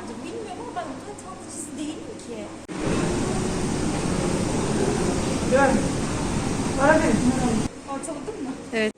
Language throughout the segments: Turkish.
vardır bilmiyorum ama ben o kadar tatlıcısı değilim ki. Ortaladın mı? Evet.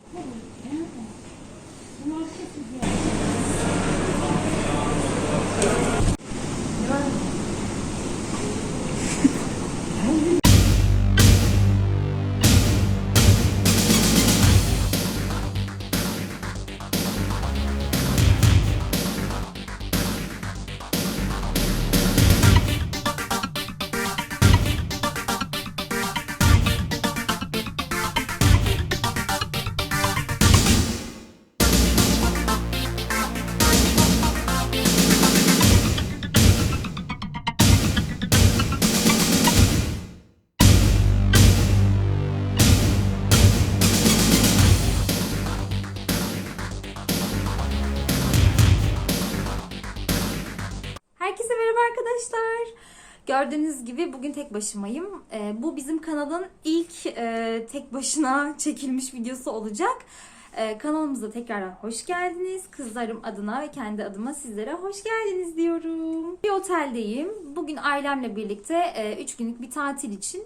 Gördüğünüz gibi bugün tek başımayım. Ee, bu bizim kanalın ilk e, tek başına çekilmiş videosu olacak. Ee, kanalımıza tekrardan hoş geldiniz. Kızlarım adına ve kendi adıma sizlere hoş geldiniz diyorum. Bir oteldeyim. Bugün ailemle birlikte 3 günlük bir tatil için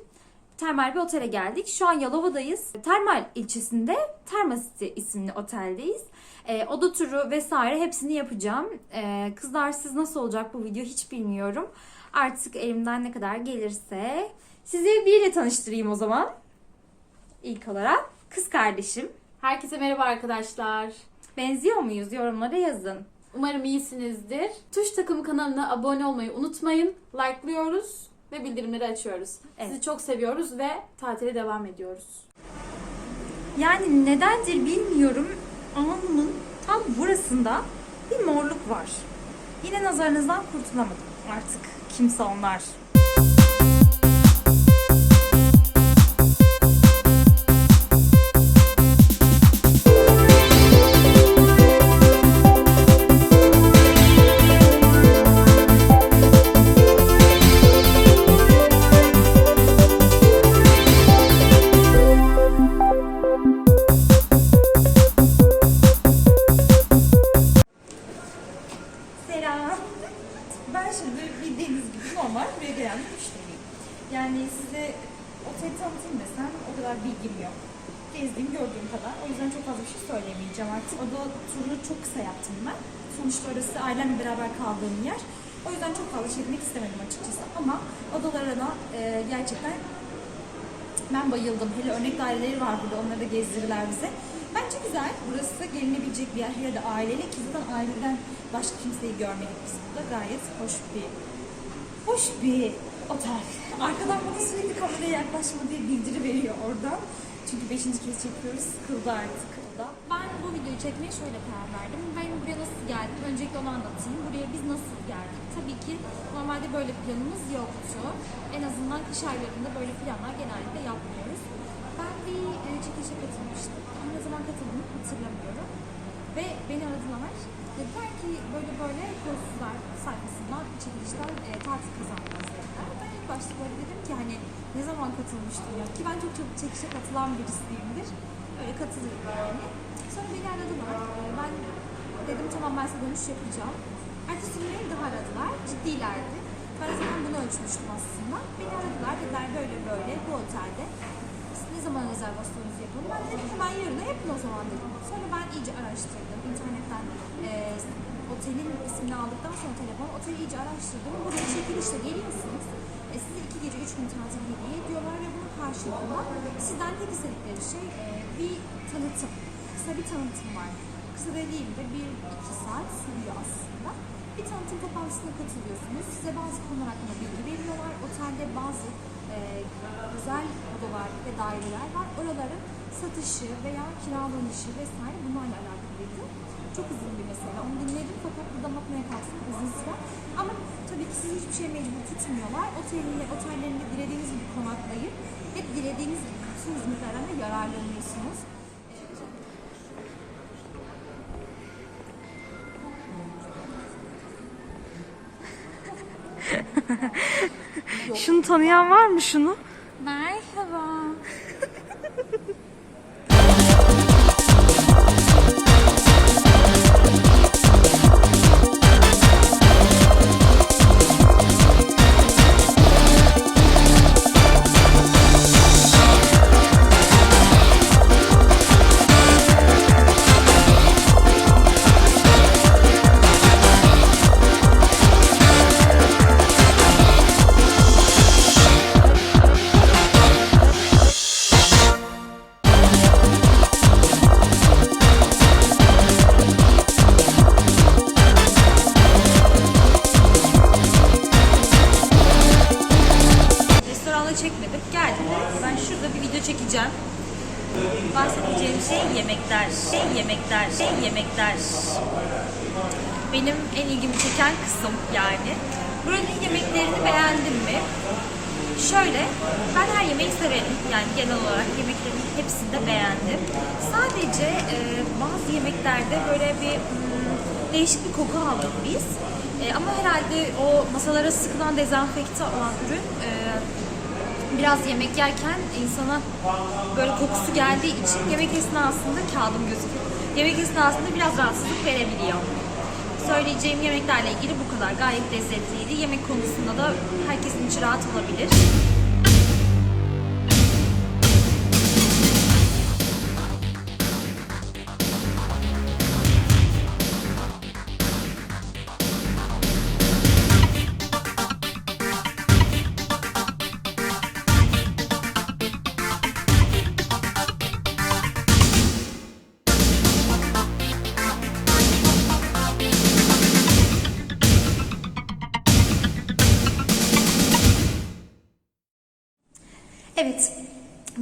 termal bir otele geldik. Şu an Yalova'dayız. Termal ilçesinde Termasiti isimli oteldeyiz. E, oda turu vesaire hepsini yapacağım. E, kızlar siz nasıl olacak bu video hiç bilmiyorum. Artık elimden ne kadar gelirse. Sizi biriyle tanıştırayım o zaman. İlk olarak kız kardeşim. Herkese merhaba arkadaşlar. Benziyor muyuz? Yorumlara yazın. Umarım iyisinizdir. Tuş Takımı kanalına abone olmayı unutmayın. Like'lıyoruz ve bildirimleri açıyoruz. Evet. Sizi çok seviyoruz ve tatile devam ediyoruz. Yani nedendir bilmiyorum. Alnımın tam burasında bir morluk var. Yine nazarınızdan kurtulamadım artık. Kimse onlar. Kaldığım yer. O yüzden çok fazla çekmek istemedim açıkçası. Ama odalarına e, gerçekten ben bayıldım. Hele örnek daireleri var burada. Onları da gezdirirler bize. Bence güzel. Burası gelinebilecek bir yer. Hele de aileyle ki zaten aileden başka kimseyi görmedik biz burada. Gayet hoş bir hoş bir otel. Arkadan bana sürekli kameraya yaklaşma diye bildiri veriyor oradan. Çünkü beşinci kez çekiyoruz. Sıkıldı artık da. Ben bu videoyu çekmeye şöyle karar verdim. Buraya nasıl geldim? Öncelikle onu anlatayım. Buraya biz nasıl geldik? Tabii ki normalde böyle planımız yoktu. En azından kış aylarında böyle planlar genellikle yapmıyoruz. Ben bir e, çekilişe katılmıştım. Ne zaman katıldığımı hatırlamıyorum. Ve beni aradılar. Dediler ki böyle böyle Kolsuzlar sayfasından çekilişten e, tatil kazandınız dediler. Ben ilk başta böyle dedim ki hani ne zaman katılmıştım ya ki ben çok çok çekilişe katılan birisiyimdir. Öyle katılırım yani. Sonra beni aradılar. E, Ben dedim tamam ben size dönüş yapacağım. Ertesi gün beni daha aradılar. Ciddilerdi. Ben o zaman bunu ölçmüştüm aslında. Beni aradılar dediler böyle böyle bu otelde. Siz ne zaman rezervasyonunuzu yapalım? Ben de dedim hemen yarına yapın o zaman dedim. Sonra ben iyice araştırdım. İnternetten e, otelin ismini aldıktan sonra telefon oteli iyice araştırdım. Buraya çekilişle geliyorsunuz. E, size iki gece üç gün tatil hediye ediyorlar ve bunun karşılığında sizden tek istedikleri şey e, bir tanıtım. Kısa bir tanıtım var. Kısa dediğim de bir iki saat sürüyor aslında. Bir tanıtım toplantısına katılıyorsunuz. Size bazı konular hakkında bilgi veriyorlar. Otelde bazı e, özel odalar ve daireler var. Oraların satışı veya kiralanışı vesaire bunlarla alakalıydı. Çok uzun bir mesele. Onu dinledim fakat burada bakmaya kalksın uzun süre. Ama tabii ki sizi hiçbir şey mecbur tutmuyorlar. Otelinde, otellerinde dilediğiniz gibi konaklayıp ve dilediğiniz gibi bütün hizmetlerden de yararlanıyorsunuz. Şunu tanıyan var mı şunu? Merhaba. Yemekler. Şey yemekler. Şey yemekler. Benim en ilgimi çeken kısım yani. Buranın yemeklerini beğendin mi? Şöyle, ben her yemeği severim. Yani genel olarak yemeklerin hepsini de beğendim. Sadece e, bazı yemeklerde böyle bir hmm, değişik bir koku aldık biz. E, ama herhalde o masalara sıkılan dezenfekte olan ürün e, biraz yemek yerken insana böyle kokusu geldiği için yemek esnasında kağıdım gözüküyor. Yemek esnasında biraz rahatsızlık verebiliyor. Söyleyeceğim yemeklerle ilgili bu kadar. Gayet lezzetliydi. Yemek konusunda da herkesin içi rahat olabilir.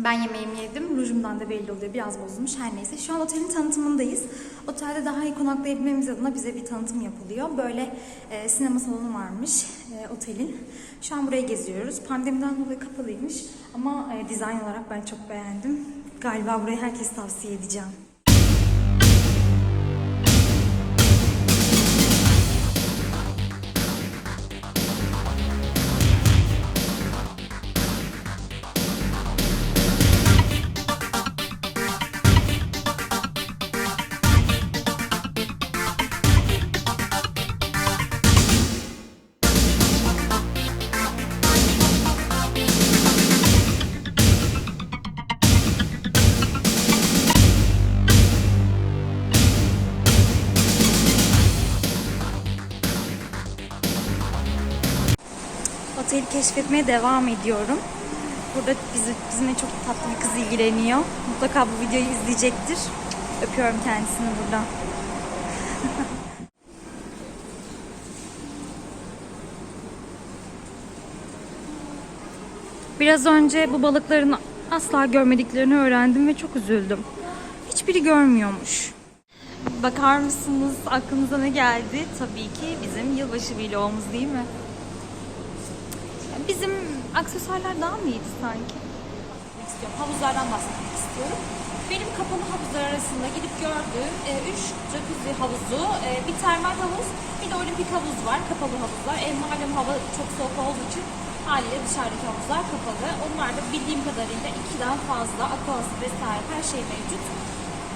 Ben yemeğimi yedim. Rujumdan da belli oluyor. Biraz bozulmuş her neyse. Şu an otelin tanıtımındayız. Otelde daha iyi konaklayabilmemiz adına bize bir tanıtım yapılıyor. Böyle e, sinema salonu varmış e, otelin. Şu an burayı geziyoruz. Pandemiden dolayı kapalıymış. Ama e, dizayn olarak ben çok beğendim. Galiba burayı herkes tavsiye edeceğim. Keşfetmeye devam ediyorum. Burada bizi, bizimle çok tatlı bir kız ilgileniyor. Mutlaka bu videoyu izleyecektir. Öpüyorum kendisini buradan. Biraz önce bu balıkların asla görmediklerini öğrendim ve çok üzüldüm. Hiçbiri görmüyormuş. Bakar mısınız aklınıza ne geldi? Tabii ki bizim yılbaşı vlogumuz değil mi? Bizim aksesuarlar daha mı iyiydi sanki? istiyorum. Havuzlardan bahsetmek istiyorum. Benim kapalı havuzlar arasında gidip gördüğüm 3 jacuzzi havuzu, e, bir termal havuz, bir de olimpik havuz var. Kapalı havuzlar. E, malum hava çok soğuk olduğu için haliyle dışarıdaki havuzlar kapalı. Onlar da bildiğim kadarıyla 2'den fazla aquası vesaire her şey mevcut.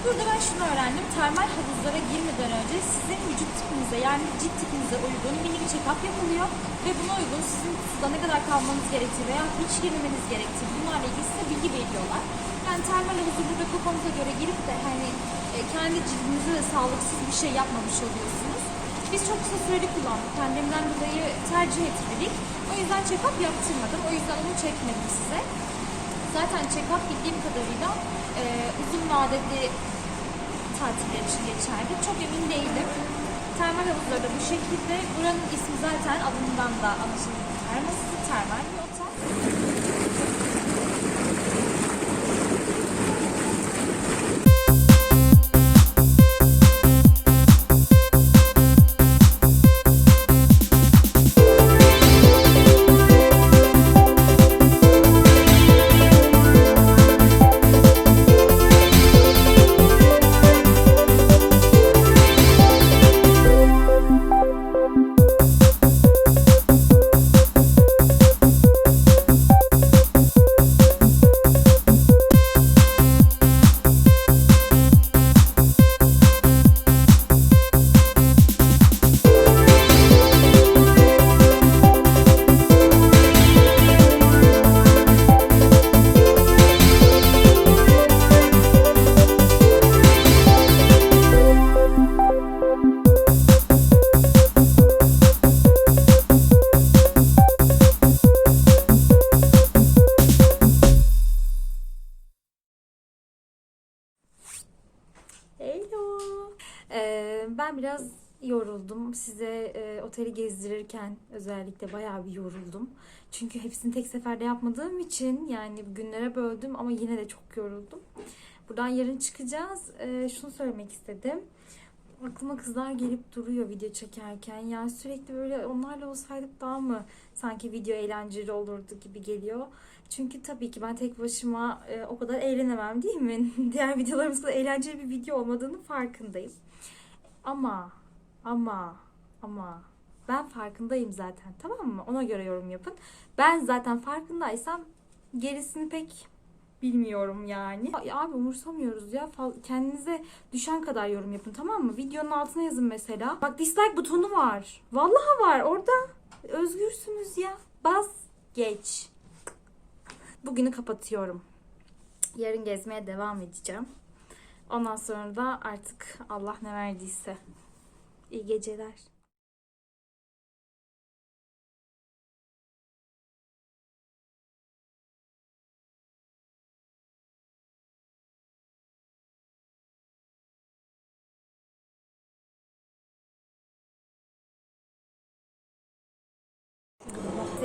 Burada ben şunu öğrendim. Termal havuzlara girmeden önce sizin vücut tipinize yani cilt tipinize uygun minik check-up yapılıyor. Ve buna uygun sizin suda ne kadar kalmanız gerektiği veya hiç girmemeniz gerektiği bunlarla ilgili size bilgi veriyorlar. Yani termal havuzu burada kafanıza göre girip de hani e, kendi cildinize de sağlıksız bir şey yapmamış oluyorsunuz. Biz çok kısa süreli kullandık. Pandemiden dolayı tercih etmedik. O yüzden check-up yaptırmadım. O yüzden onu çekmedim size. Zaten check-up bildiğim kadarıyla e, uzun vadeli tatiller için geçerli. Çok emin değilim. Termal havuzları da bu şekilde. Buranın ismi zaten adından da anlaşılıyor. Termosuz termal bir otel. Ben biraz yoruldum. Size e, oteli gezdirirken özellikle bayağı bir yoruldum. Çünkü hepsini tek seferde yapmadığım için yani günlere böldüm ama yine de çok yoruldum. Buradan yarın çıkacağız. E, şunu söylemek istedim. Aklıma kızlar gelip duruyor video çekerken. Yani sürekli böyle onlarla olsaydık daha mı sanki video eğlenceli olurdu gibi geliyor. Çünkü tabii ki ben tek başıma e, o kadar eğlenemem değil mi? Diğer videolarımız kadar eğlenceli bir video olmadığını farkındayım. Ama ama ama ben farkındayım zaten tamam mı? Ona göre yorum yapın. Ben zaten farkındaysam gerisini pek bilmiyorum yani. Ya abi umursamıyoruz ya. Kendinize düşen kadar yorum yapın tamam mı? Videonun altına yazın mesela. Bak dislike butonu var. Vallahi var orada. Özgürsünüz ya. Bas geç. Bugünü kapatıyorum. Yarın gezmeye devam edeceğim. Ondan sonra da artık Allah ne verdiyse. İyi geceler.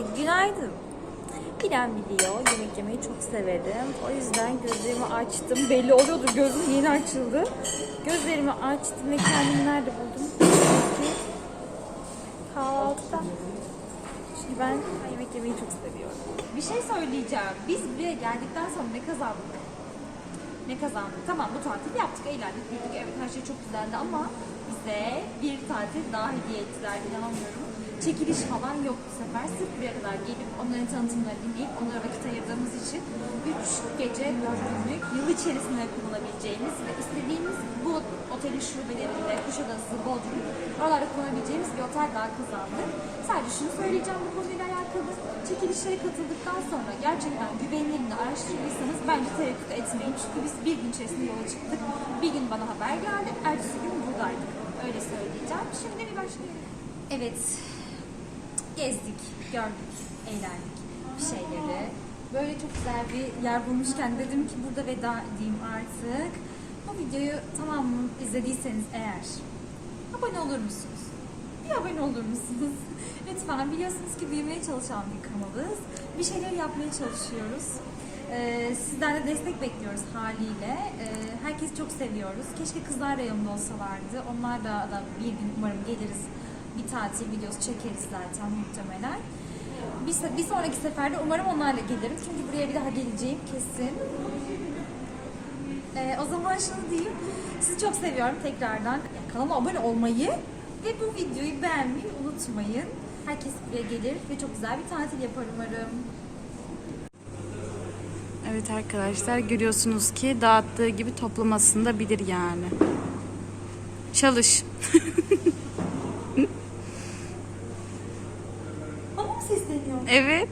Günaydın. Bilen biliyor. Yemek yemeyi çok severim. O yüzden gözlerimi açtım. Belli oluyordur gözüm yeni açıldı. Gözlerimi açtım ve kendimi nerede buldum? Kahvaltıda. Çünkü ben yemek yemeyi çok seviyorum. Bir şey söyleyeceğim. Biz buraya geldikten sonra ne kazandık? Ne kazandık? Tamam bu tatil yaptık, eğlendik, güldük. Evet her şey çok güzeldi ama bize bir tatil daha hediye ettiler. İnanamıyorum. Çekiliş falan yok bu sefer. Sırf buraya kadar gelip onların tanıtımlarını dinleyip onlara vakit ayırdığımız için 3 gece 4 günlük yıl içerisinde kullanabileceğimiz ve istediğimiz bu otelin şubelerinde, Kuşadası, Bodrum, oralarda kullanabileceğimiz bir otel daha kazandık. Sadece şunu söyleyeceğim bu konuyla alakalı. Çekilişlere katıldıktan sonra gerçekten güvenilirliğini araştırdıysanız bence tereddüt etmeyin. Çünkü biz bir gün içerisinde yola çıktık. Bir gün bana haber geldi. Ertesi gün buradaydık. Öyle söyleyeceğim. Şimdi bir başlayalım. Evet. Gezdik, gördük, eğlendik bir şeyleri. Böyle çok güzel bir yer bulmuşken dedim ki burada veda edeyim artık. Bu videoyu tamamını izlediyseniz eğer abone olur musunuz? Bir abone olur musunuz? Lütfen biliyorsunuz ki büyümeye çalışan bir kanalız. Bir şeyler yapmaya çalışıyoruz. Ee, sizden de destek bekliyoruz haliyle. Ee, herkesi çok seviyoruz. Keşke kızlar da yanımda olsalardı. Onlarla da bir gün umarım geliriz. Bir tatil videosu çekeriz zaten muhtemelen. Bir, bir sonraki seferde umarım onlarla gelirim. Çünkü buraya bir daha geleceğim kesin. Ee, o zaman şunu diyeyim. Sizi çok seviyorum tekrardan. Kanalıma abone olmayı ve bu videoyu beğenmeyi unutmayın. Herkes buraya gelir ve çok güzel bir tatil yapar umarım. Evet arkadaşlar görüyorsunuz ki dağıttığı gibi toplamasını da bilir yani. Çalış. Bana mı sesleniyor? Evet.